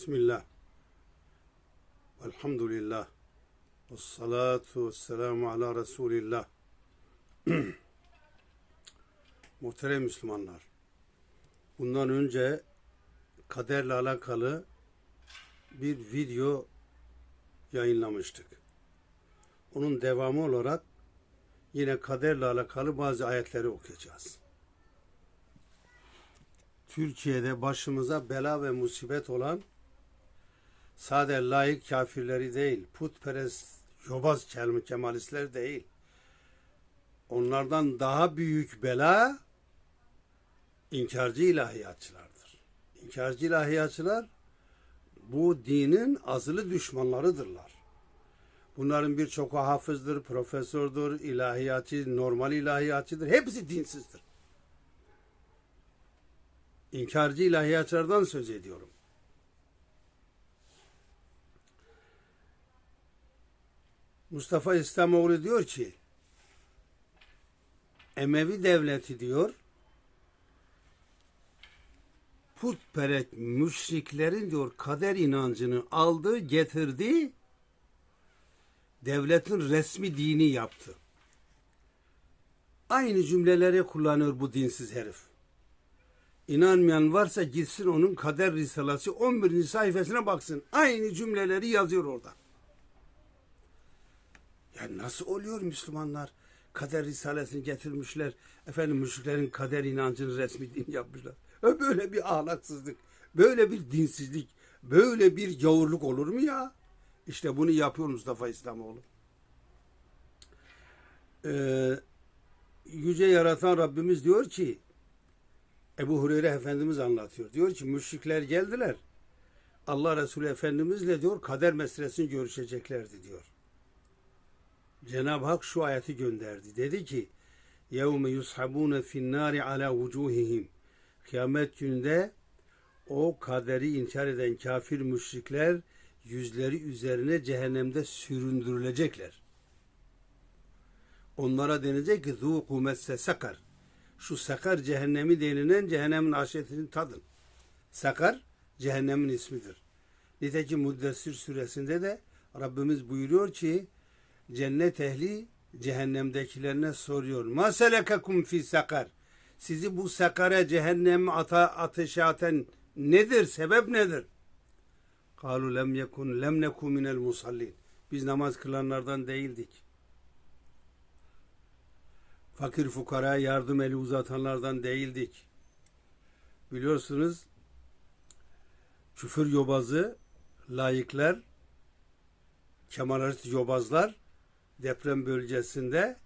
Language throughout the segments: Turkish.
Bismillah. Elhamdülillah. Ve salatu ve selamu ala Resulillah. Muhterem Müslümanlar. Bundan önce kaderle alakalı bir video yayınlamıştık. Onun devamı olarak yine kaderle alakalı bazı ayetleri okuyacağız. Türkiye'de başımıza bela ve musibet olan sade layık kafirleri değil, putperest, yobaz kemalistler değil. Onlardan daha büyük bela inkarcı ilahiyatçılardır. İnkarcı ilahiyatçılar bu dinin azılı düşmanlarıdırlar. Bunların birçoku hafızdır, profesördür, ilahiyatçı, normal ilahiyatçıdır. Hepsi dinsizdir. İnkarcı ilahiyatçılardan söz ediyorum. Mustafa İslamoğlu diyor ki Emevi devleti diyor putperest müşriklerin diyor kader inancını aldı, getirdi, devletin resmi dini yaptı. Aynı cümleleri kullanıyor bu dinsiz herif. İnanmayan varsa gitsin onun kader risalesi 11. sayfasına baksın. Aynı cümleleri yazıyor orada. Ya nasıl oluyor Müslümanlar? Kader risalesini getirmişler. Efendim müşriklerin kader inancını resmi din yapmışlar. E Böyle bir ahlaksızlık, böyle bir dinsizlik, böyle bir gavurluk olur mu ya? İşte bunu yapıyor Mustafa İslamoğlu. Ee, yüce yaratan Rabbimiz diyor ki Ebu Hureyre Efendimiz anlatıyor. Diyor ki müşrikler geldiler. Allah Resulü Efendimizle diyor kader meselesini görüşeceklerdi diyor. Cenab-ı Hak şu ayeti gönderdi. Dedi ki يَوْمَ يُسْحَبُونَ فِي النَّارِ عَلَى وُجُوهِهِمْ Kıyamet günde o kaderi inkar eden kafir müşrikler yüzleri üzerine cehennemde süründürülecekler. Onlara denecek ki ذُوقُ messe sakar. Şu sakar cehennemi denilen cehennemin aşiretini tadın. Sakar cehennemin ismidir. Nitekim Muddessir suresinde de Rabbimiz buyuruyor ki cennet ehli cehennemdekilerine soruyor. Ma selekakum fi sakar. Sizi bu sakara cehenneme ata, ateşe atan nedir? Sebep nedir? Kalu lem yekun lem neku minel musallin. Biz namaz kılanlardan değildik. Fakir fukara yardım eli uzatanlardan değildik. Biliyorsunuz küfür yobazı, layıklar, kemalist yobazlar deprem bölgesinde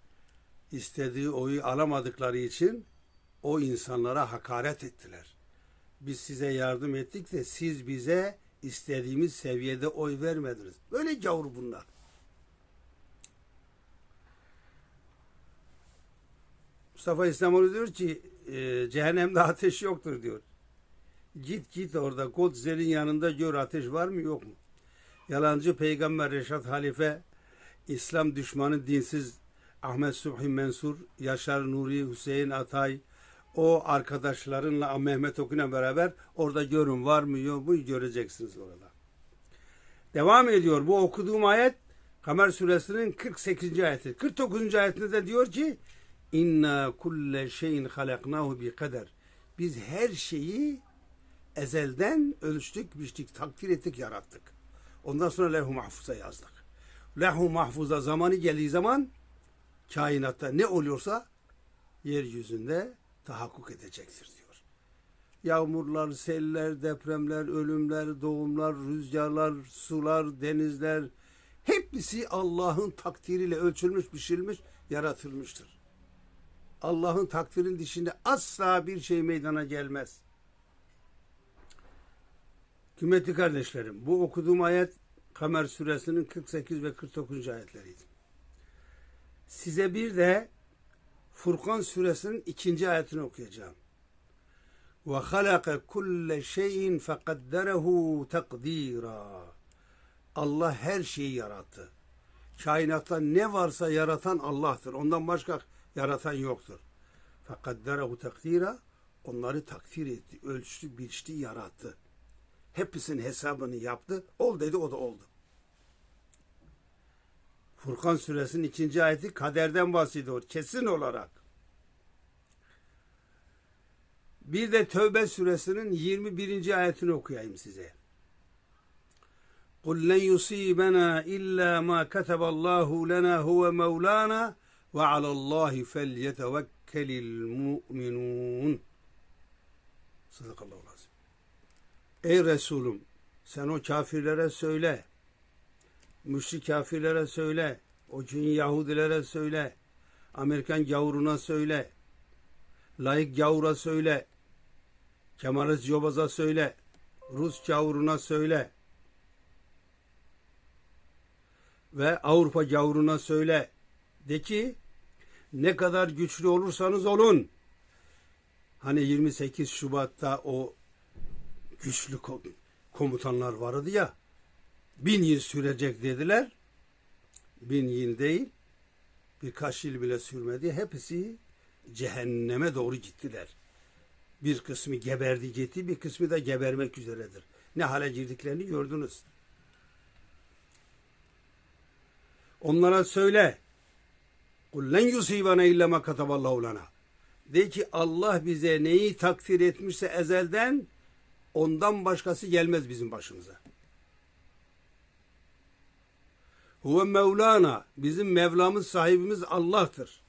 istediği oyu alamadıkları için o insanlara hakaret ettiler. Biz size yardım ettik de siz bize istediğimiz seviyede oy vermediniz. Böyle gavur bunlar. Mustafa İslamoğlu diyor ki e, cehennemde ateş yoktur diyor. Git git orada Kodzer'in yanında gör ateş var mı yok mu? Yalancı peygamber Reşat Halife, İslam düşmanı dinsiz Ahmet Subhi Mensur, Yaşar Nuri, Hüseyin Atay, o arkadaşlarınla Mehmet Okun'la beraber orada görün var mı yok mu göreceksiniz orada. Devam ediyor. Bu okuduğum ayet Kamer suresinin 48. ayeti. 49. ayetinde de diyor ki İnna kulle şeyin halaknahu bi kader. Biz her şeyi ezelden ölçtük, biçtik, takdir ettik, yarattık. Ondan sonra levh-u mahfuza yazdık. Levh-u mahfuza zamanı geldiği zaman kainatta ne oluyorsa yeryüzünde tahakkuk edecektir diyor. Yağmurlar, seller, depremler, ölümler, doğumlar, rüzgarlar, sular, denizler hepsi Allah'ın takdiriyle ölçülmüş, biçilmiş, yaratılmıştır. Allah'ın takdirin dışında asla bir şey meydana gelmez. Kıymetli kardeşlerim, bu okuduğum ayet Kamer suresinin 48 ve 49. ayetleriydi. Size bir de Furkan suresinin ikinci ayetini okuyacağım. Ve halaka kulle şeyin fekadderehu takdira. Allah her şeyi yarattı. Kainatta ne varsa yaratan Allah'tır. Ondan başka yaratan yoktur. Fekadderehu takdira. Onları takdir etti, ölçtü, biçti, yarattı. Hepsinin hesabını yaptı. Ol dedi o da oldu. Furkan suresinin ikinci ayeti kaderden bahsediyor. Kesin olarak. Bir de Tövbe suresinin 21. ayetini okuyayım size. قُلْ لَنْ يُصِيبَنَا إِلَّا مَا كَتَبَ اللّٰهُ لَنَا هُوَ مَوْلَانَا وَعَلَى اللّٰهِ فَلْيَتَوَكَّلِ الْمُؤْمِنُونَ Sadakallahu lazım. Ey Resulüm sen o kafirlere söyle. Müşrik kafirlere söyle. O cin Yahudilere söyle. Amerikan gavuruna söyle. Layık gavura söyle. Kemalist Yobaz'a söyle. Rus gavuruna söyle. Ve Avrupa gavuruna söyle. De ki ne kadar güçlü olursanız olun. Hani 28 Şubat'ta o güçlü ko- komutanlar vardı ya. Bin yıl sürecek dediler. Bin yıl değil. Birkaç yıl bile sürmedi. Hepsi cehenneme doğru gittiler. Bir kısmı geberdi gitti, bir kısmı da gebermek üzeredir. Ne hale girdiklerini gördünüz. Onlara söyle. قُلْ لَنْ يُصِيبَنَا اِلَّا مَا كَتَبَ اللّٰهُ لَنَا De ki Allah bize neyi takdir etmişse ezelden ondan başkası gelmez bizim başımıza. Huve Mevlana. Bizim Mevlamız sahibimiz Allah'tır.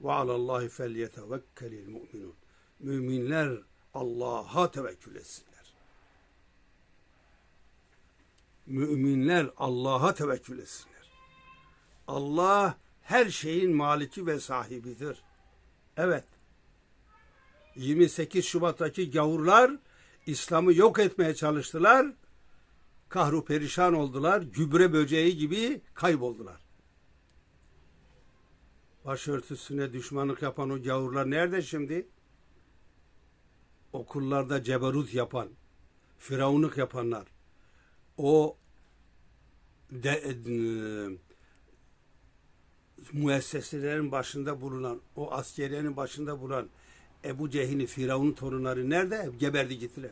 Ve alallahi felyetevekkelil mu'minun. Müminler Allah'a tevekkül etsinler. Müminler Allah'a tevekkül etsinler. Allah her şeyin maliki ve sahibidir. Evet. 28 Şubat'taki gavurlar İslam'ı yok etmeye çalıştılar. Kahru perişan oldular. Gübre böceği gibi kayboldular. Başörtüsüne düşmanlık yapan o gavurlar nerede şimdi? Okullarda ceberut yapan, firavunluk yapanlar, o de, e, müesseselerin başında bulunan, o askeriyenin başında bulunan Ebu Cehil'in Firavun'un torunları nerede? Geberdi gittiler.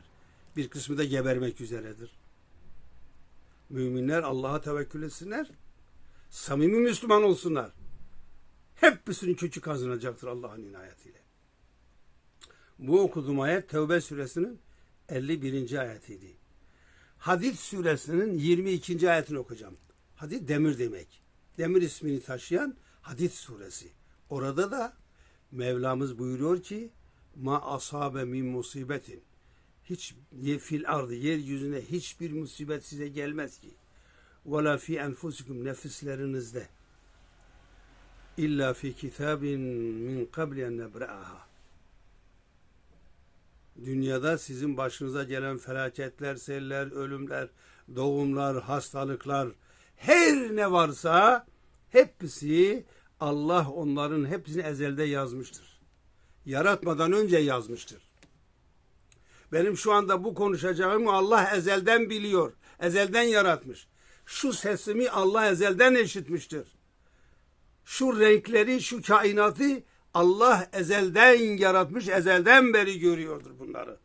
Bir kısmı da gebermek üzeredir. Müminler Allah'a tevekkül etsinler. Samimi Müslüman olsunlar. Hepsinin kökü kazanacaktır Allah'ın inayetiyle. Bu okuduğum ayet Tevbe suresinin 51. ayetiydi. Hadid suresinin 22. ayetini okuyacağım. Hadid demir demek. Demir ismini taşıyan Hadid suresi. Orada da Mevlamız buyuruyor ki ma asabe min musibetin. Hiç fil ardı yeryüzünde hiçbir musibet size gelmez ki. Ve la fi enfusikum nefislerinizde. İlla fi kitabin min qabli en nebra'aha. Dünyada sizin başınıza gelen felaketler, seller, ölümler, doğumlar, hastalıklar her ne varsa hepsi Allah onların hepsini ezelde yazmıştır. Yaratmadan önce yazmıştır. Benim şu anda bu konuşacağımı Allah ezelden biliyor. Ezelden yaratmış. Şu sesimi Allah ezelden eşitmiştir. Şu renkleri, şu kainatı Allah ezelden yaratmış, ezelden beri görüyordur bunları.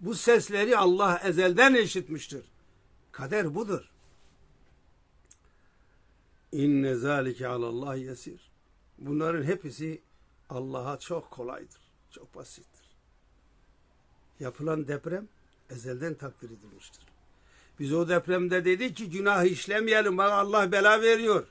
Bu sesleri Allah ezelden eşitmiştir. Kader budur. İnne zalike alallah yesir. Bunların hepsi Allah'a çok kolaydır. Çok basittir. Yapılan deprem ezelden takdir edilmiştir. Biz o depremde dedik ki günah işlemeyelim. Bak Allah bela veriyor.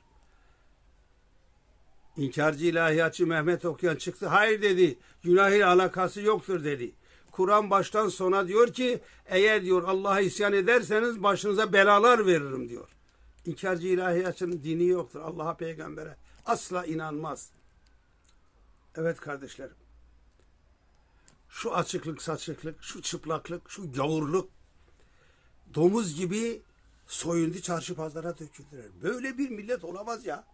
İnkarcı ilahiyatçı Mehmet Okuyan çıktı. Hayır dedi. Günahıyla alakası yoktur dedi. Kur'an baştan sona diyor ki eğer diyor Allah'a isyan ederseniz başınıza belalar veririm diyor. İnkarcı ilahiyatçının dini yoktur. Allah'a peygambere asla inanmaz. Evet kardeşlerim. Şu açıklık saçıklık, şu çıplaklık, şu gavurluk domuz gibi soyundu çarşı pazara döküldüler. Böyle bir millet olamaz ya.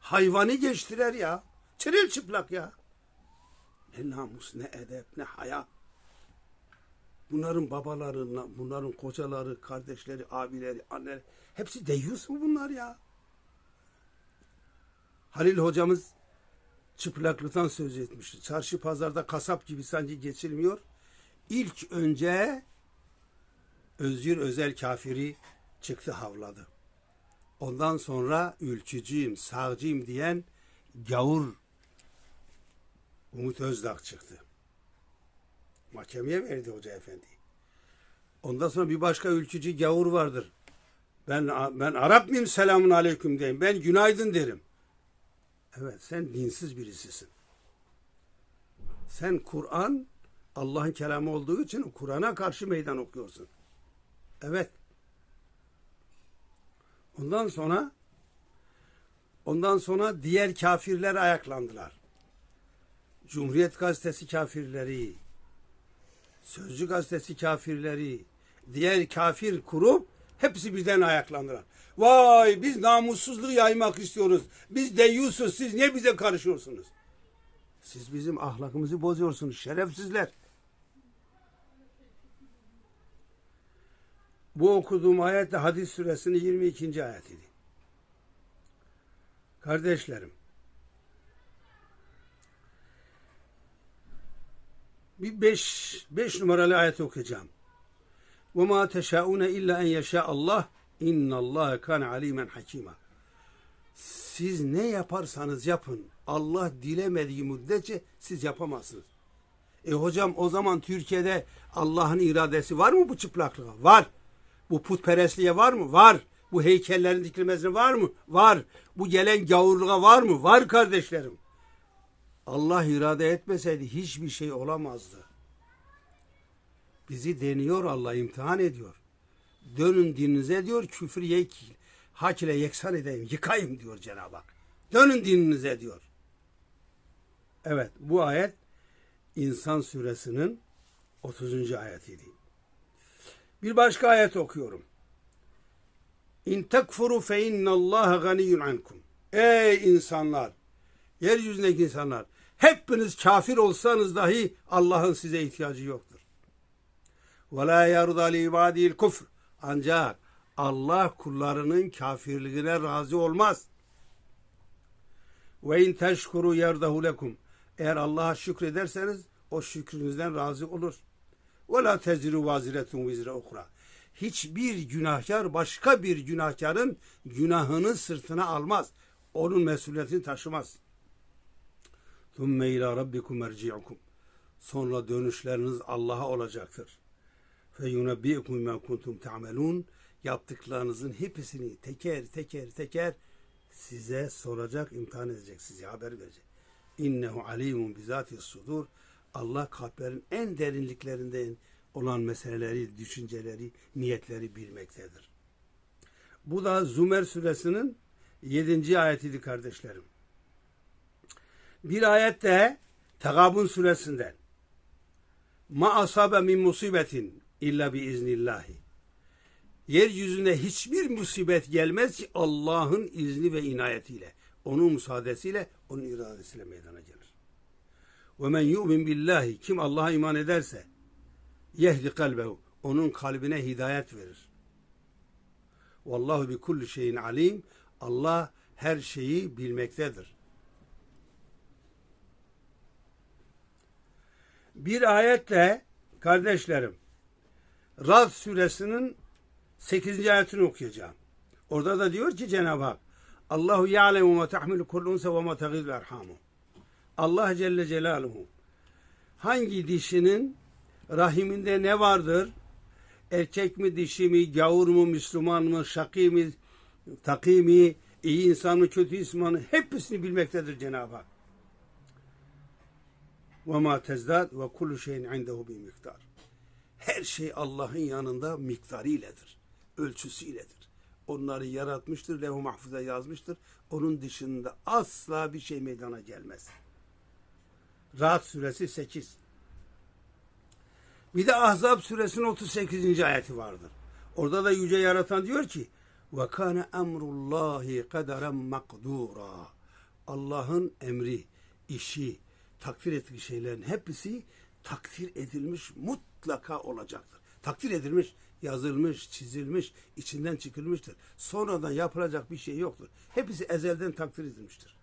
Hayvanı geçtiler ya. Çırıl çıplak ya. Ne namus, ne edep, ne haya. Bunların babaları, bunların kocaları, kardeşleri, abileri, anneleri hepsi deyyus mu bunlar ya? Halil hocamız çıplaklıktan söz etmişti. Çarşı pazarda kasap gibi sanki geçilmiyor. İlk önce özgür özel kafiri çıktı havladı. Ondan sonra ülkücüyüm, sağcıyım diyen gavur Umut Özdağ çıktı. Mahkemeye verdi Hoca Efendi. Ondan sonra bir başka ülkücü gavur vardır. Ben ben Arap mıyım selamun aleyküm diyeyim. Ben günaydın derim. Evet sen dinsiz birisisin. Sen Kur'an Allah'ın kelamı olduğu için Kur'an'a karşı meydan okuyorsun. Evet. Ondan sonra ondan sonra diğer kafirler ayaklandılar. Cumhuriyet Gazetesi kafirleri, Sözcü Gazetesi kafirleri, diğer kafir kurup hepsi birden ayaklandılar. Vay biz namussuzluğu yaymak istiyoruz. Biz deyyusuz siz niye bize karışıyorsunuz? Siz bizim ahlakımızı bozuyorsunuz şerefsizler. Bu okuduğum ayet de hadis suresinin 22. ayetiydi. Kardeşlerim, bir beş, beş numaralı ayet okuyacağım. وَمَا تَشَاءُونَ اِلَّا اَنْ يَشَاءَ اللّٰهِ اِنَّ اللّٰهَ كَانَ عَلِيمًا حَكِيمًا Siz ne yaparsanız yapın, Allah dilemediği müddetçe siz yapamazsınız. E hocam o zaman Türkiye'de Allah'ın iradesi var mı bu çıplaklığa? Var. Bu putperestliğe var mı? Var. Bu heykellerin dikilmesine var mı? Var. Bu gelen gavurluğa var mı? Var kardeşlerim. Allah irade etmeseydi hiçbir şey olamazdı. Bizi deniyor Allah imtihan ediyor. Dönün dininize diyor küfür yek, hak ile yeksan edeyim, yıkayım diyor Cenab-ı Hak. Dönün dininize diyor. Evet bu ayet İnsan suresinin 30. ayetiydi. Bir başka ayet okuyorum. İn tekfuru fe innallaha ganiyyun ankum. Ey insanlar! Yeryüzündeki insanlar! Hepiniz kafir olsanız dahi Allah'ın size ihtiyacı yoktur. Ve la yarda li ibadil kufr. Ancak Allah kullarının kafirliğine razı olmaz. Ve in teşkuru yerdahu lekum. Eğer Allah'a şükrederseniz o şükrünüzden razı olur. Ve la teziru vaziretun vizre ukra. Hiçbir günahkar başka bir günahkarın günahını sırtına almaz. Onun mesuliyetini taşımaz. Thumme ila rabbikum erci'ukum. Sonra dönüşleriniz Allah'a olacaktır. Fe yunebbi'ukum bima kuntum. Yaptıklarınızın hepsini teker teker teker size soracak, imtihan edecek, size haber verecek. İnnehu alimun bizati sudur. Allah kalplerin en derinliklerinden olan meseleleri, düşünceleri, niyetleri bilmektedir. Bu da Zümer suresinin 7. ayetiydi kardeşlerim. Bir ayette Tegabun suresinden Ma asabe min musibetin illa bi iznillahi. Yeryüzünde hiçbir musibet gelmez ki Allah'ın izni ve inayetiyle, onun müsaadesiyle, onun iradesiyle meydana gelir. Ve men yu'min billahi kim Allah'a iman ederse yehdi kalbehu onun kalbine hidayet verir. Vallahu bi kulli şeyin alim. Allah her şeyi bilmektedir. Bir ayetle kardeşlerim Rad suresinin 8. ayetini okuyacağım. Orada da diyor ki Cenab-ı Hak Allahu ya'lemu ma tahmilu kullu unsa ve ma tagidul erhamu. Allah Celle Celaluhu hangi dişinin rahiminde ne vardır? Erkek mi, dişi mi, gavur mu, Müslüman mı, şakî mi, takî mi, iyi insan mı, kötü insan mı? Hepsini bilmektedir Cenab-ı Hak ve ma tezdad ve kullu şeyin indehu bi miktar. Her şey Allah'ın yanında miktarıyledir, ölçüsüyledir. Onları yaratmıştır, levh-i mahfuza yazmıştır. Onun dışında asla bir şey meydana gelmez. Rahat suresi 8. Bir de Ahzab suresinin 38. ayeti vardır. Orada da yüce yaratan diyor ki: "Ve kana emrullahi kaderen makdura." Allah'ın emri, işi, takdir ettiği şeylerin hepsi takdir edilmiş mutlaka olacaktır. Takdir edilmiş, yazılmış, çizilmiş, içinden çıkılmıştır. Sonradan yapılacak bir şey yoktur. Hepsi ezelden takdir edilmiştir.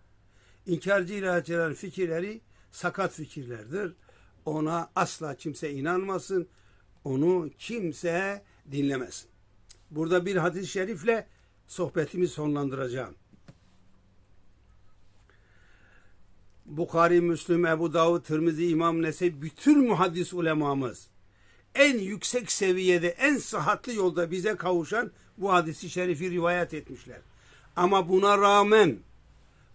İnkarcı ilahiyatçıların fikirleri sakat fikirlerdir. Ona asla kimse inanmasın. Onu kimse dinlemesin. Burada bir hadis-i şerifle sohbetimi sonlandıracağım. Bukhari, Müslüm, Ebu Davud, Tirmizi, İmam Nesevi bütün muhaddis ulemamız en yüksek seviyede, en sıhhatli yolda bize kavuşan bu hadisi şerifi rivayet etmişler. Ama buna rağmen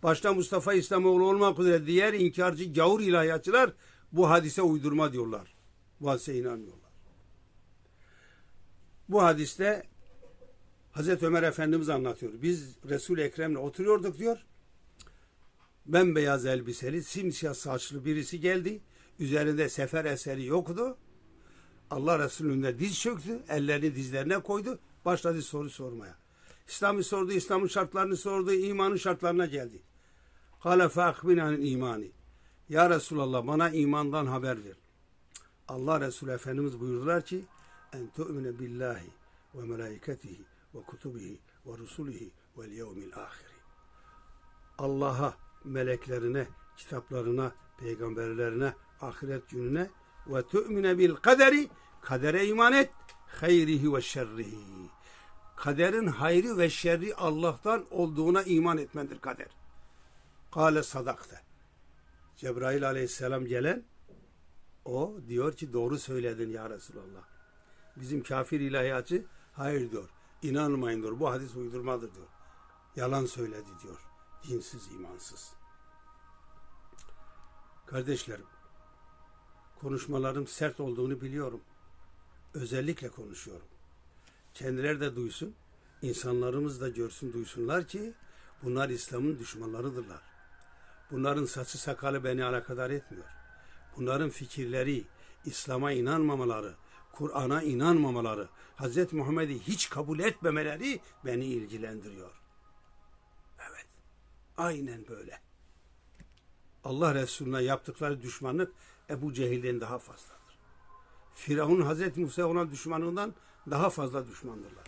başta Mustafa İslamoğlu olmak üzere diğer inkarcı gavur ilahiyatçılar bu hadise uydurma diyorlar. Bu hadise inanmıyorlar. Bu hadiste Hazreti Ömer Efendimiz anlatıyor. Biz Resul-i Ekrem'le oturuyorduk diyor. Bembeyaz elbiseli, simsiyah saçlı birisi geldi. Üzerinde sefer eseri yoktu. Allah Resulü'nde diz çöktü, ellerini dizlerine koydu, başladı soru sormaya. İslam'ı sordu, İslam'ın şartlarını sordu, imanın şartlarına geldi. Kale feakbinanil imani. Ya Resulallah bana imandan haber ver. Allah Resulü Efendimiz buyurdular ki en tu'mine billahi ve melaiketihi ve kutubihi ve rusulihi vel yevmil ahiri. Allah'a, meleklerine, kitaplarına, peygamberlerine, ahiret gününe ve tu'mine bil kaderi kadere iman et hayrihi ve şerrihi. Kaderin hayrı ve şerri Allah'tan olduğuna iman etmendir kader. Kale sadakte. Cebrail aleyhisselam gelen o diyor ki doğru söyledin ya Resulallah. Bizim kafir ilahiyatçı hayır diyor. İnanmayın diyor. Bu hadis uydurmadır diyor. Yalan söyledi diyor. Dinsiz, imansız. Kardeşlerim, konuşmalarım sert olduğunu biliyorum. Özellikle konuşuyorum. Kendileri de duysun, insanlarımız da görsün, duysunlar ki bunlar İslam'ın düşmanlarıdırlar. Bunların saçı sakalı beni alakadar etmiyor. Bunların fikirleri, İslam'a inanmamaları, Kur'an'a inanmamaları, Hz. Muhammed'i hiç kabul etmemeleri beni ilgilendiriyor. Aynen böyle. Allah Resulüne yaptıkları düşmanlık Ebu Cehil'den daha fazladır. Firavun Hazreti Musa olan düşmanlığından daha fazla düşmandırlar.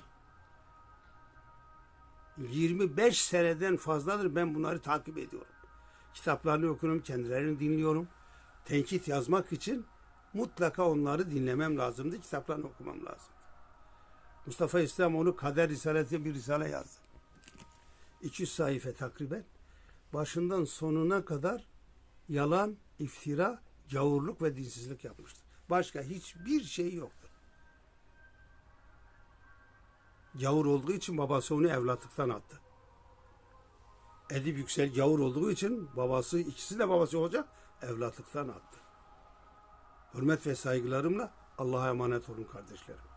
25 seneden fazladır ben bunları takip ediyorum. Kitaplarını okuyorum, kendilerini dinliyorum. Tenkit yazmak için mutlaka onları dinlemem lazımdı, kitaplarını okumam lazım. Mustafa İslamoğlu Kader Risaleti bir risale yazdı. 200 sayfa takriben. Başından sonuna kadar yalan, iftira, gavurluk ve dinsizlik yapmıştır. Başka hiçbir şey yoktur. Gavur olduğu için babası onu evlatlıktan attı. Edip Yüksel gavur olduğu için babası, ikisi de babası olacak, evlatlıktan attı. Hürmet ve saygılarımla Allah'a emanet olun kardeşlerim.